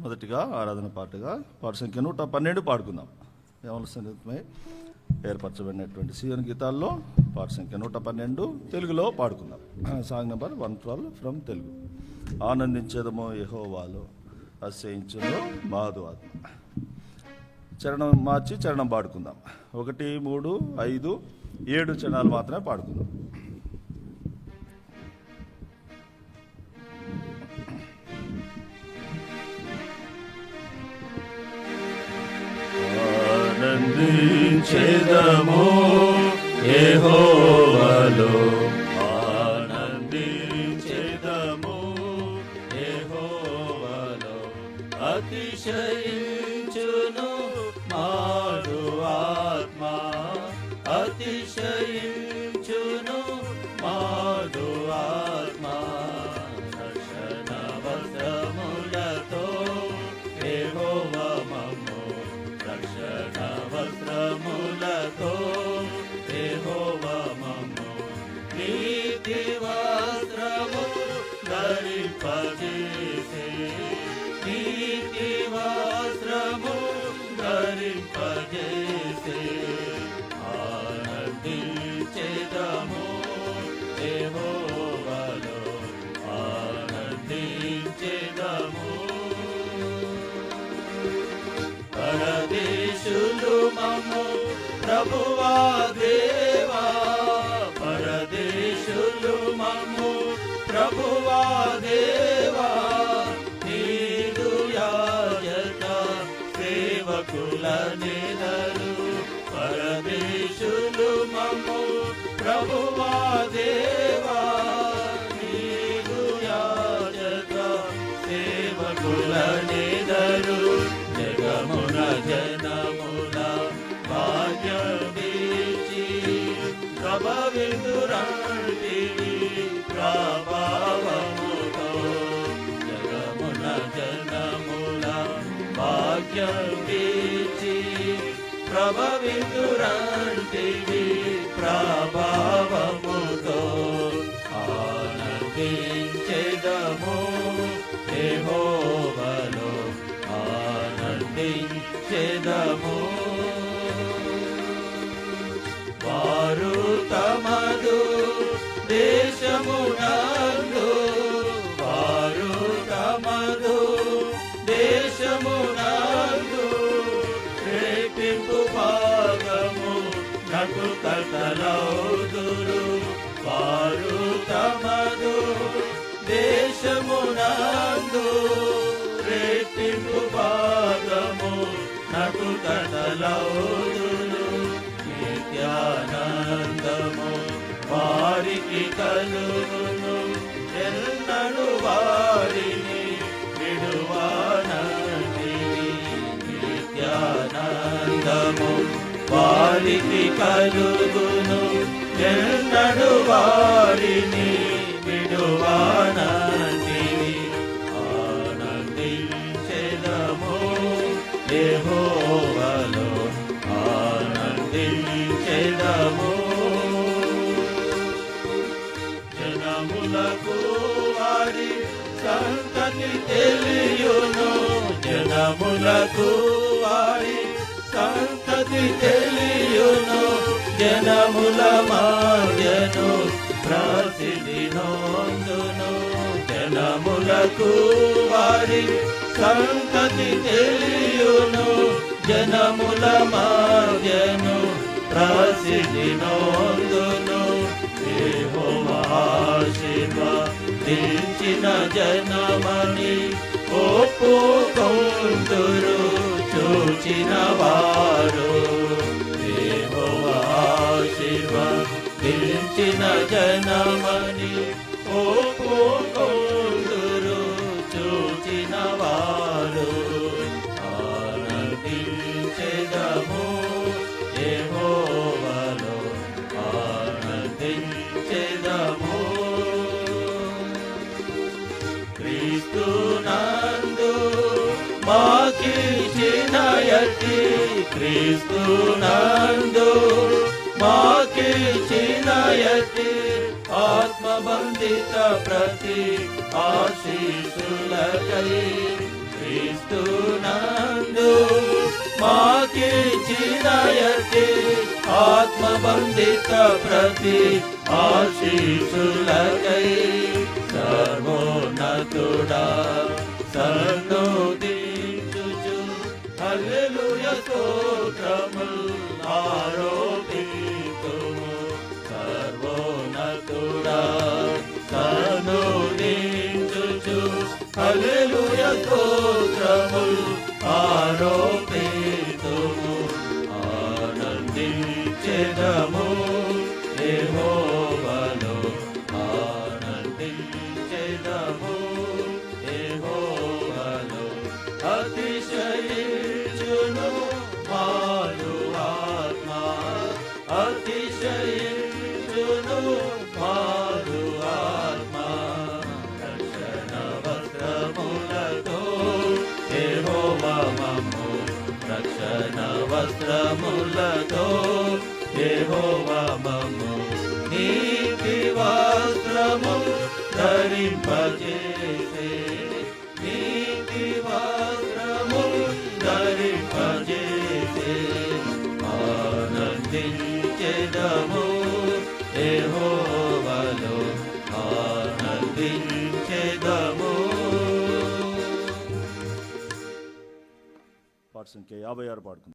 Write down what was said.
మొదటిగా ఆరాధన పాటగా పాట సంఖ్య నూట పన్నెండు పాడుకుందాం. యమల సంగీతమై ఏర్పరచబడినటువంటి సీఎన్ గీతాల్లో పాట సంఖ్య నూట పన్నెండు తెలుగులో పాడుకుందాం. Song number one twelve from Telugu. ఆనందించేదమో యహోవాలో అసహించును మాధు ఆత్మ. చరణం మార్చి చరణం పాడుకుందాం. ఒకటి మూడు ఐదు ఏడు చరణాలు మాత్రమే పాడుకుందాం. ఆనందించేదము. యెహోవాలో ఆనందించేదము. యెహోవాలో అతిశయించును మారు ఆత్మ. అతిశయ ధరింపజేసే నీతి వస్త్రము ధరింపజేసే ఆనందించేదము యెహోవాలో ఆనందించేదము పరదేశులు మమ్ము ప్రభువా సేవకుల పరమేశులు పరదేశులు మమ్ము ప్రభువా దేవా. భాగ్యదీచి ప్రభవిందురంటివి ప్రభావముతో ఆనందించెదము యెహోవాలో ఆనందించెదము నటు కథలౌదురు వారు తమదు దేశమునందు రెట్టింపు భాగము నటు కథలౌదురు నిత్యానందము వారికి కలుగును. వారికి కలుగును. ఎన్నడు వారిని విడువానంటివి ఆనందించెదము యెహోవాలో. ఆనందించెదము జనములకు వారి సంతతి తెలియును. జనములకు వారి సంతతి తెలియను జనముల మాయను ప్రసిద్ధి నోందును జనములకు వారి సంతతి తెలియను జనముల మాయను ప్రసిద్ధి నోందును మహాశివ జనమని ఒప్పుకొందురు చూచిన వారు పుట్టిన జనమని ఓ ఒప్పుకొందురు చూచిన వారు ఆనందించెదము యెహోవాలో ఆనందించెదము. క్రీస్తు నందు మాకి చిన్నయతి క్రీస్తు నందు మాకిచ్చినయతి ఆత్మబంధిత ప్రతి ఆశీసులకై క్రీస్తు క్రీస్తునందు మాకిచ్చినయతి ఆత్మబంధిత ప్రతి ఆశీసులకై సర్వోన్నతుడా సన్నోదించుచు హల్లెలూయ స్తోత్రము ఆరోపితుము ఆనందించెదము యెహోవాలో ఆనందించెదము యెహోవాలో అతిశయించును రక్షణ వస్త్రములతో యెహోవా మమ్ము నీతి వస్త్రము ధరింపజేసే. నీతి వస్త్రము ధరింపజేసే. ఆనందించెదము యెహోవాలో. ఆ సంఖ్య యాభై ఆరు పాడుకుందాం.